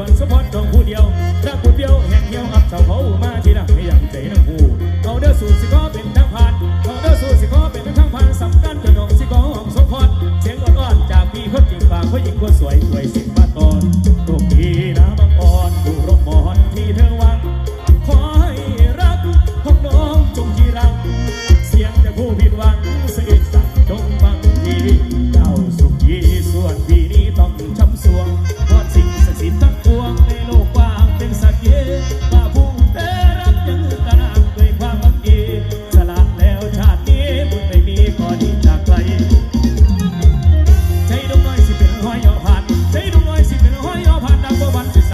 วนสมพอดดองผู้เดียวถ้าผู้เดียวแห่งเดียวอับเสาเขามาที่ดังไม่ยังใจนังผู้เขาเด้อสู่สิขอเป็นทั้งผ่านเขาเด้อสู่สิขอเป็นทั้งผ่านสำคัญจนดองสิขอของสมพอดเสียงอ่อนๆจากพี่คนจริงปากผู้หญิงคนสวยสวยสิบบาตอนโชคพี่น้ำบังอ่อนดูร่มมอนที่เธอวางขอให้รักของน้องจงที่รัก เสียงจะผู้ผิดหวังเสียงสั่งจงฟังดีเจ้าสุขีส่วนพี่นี้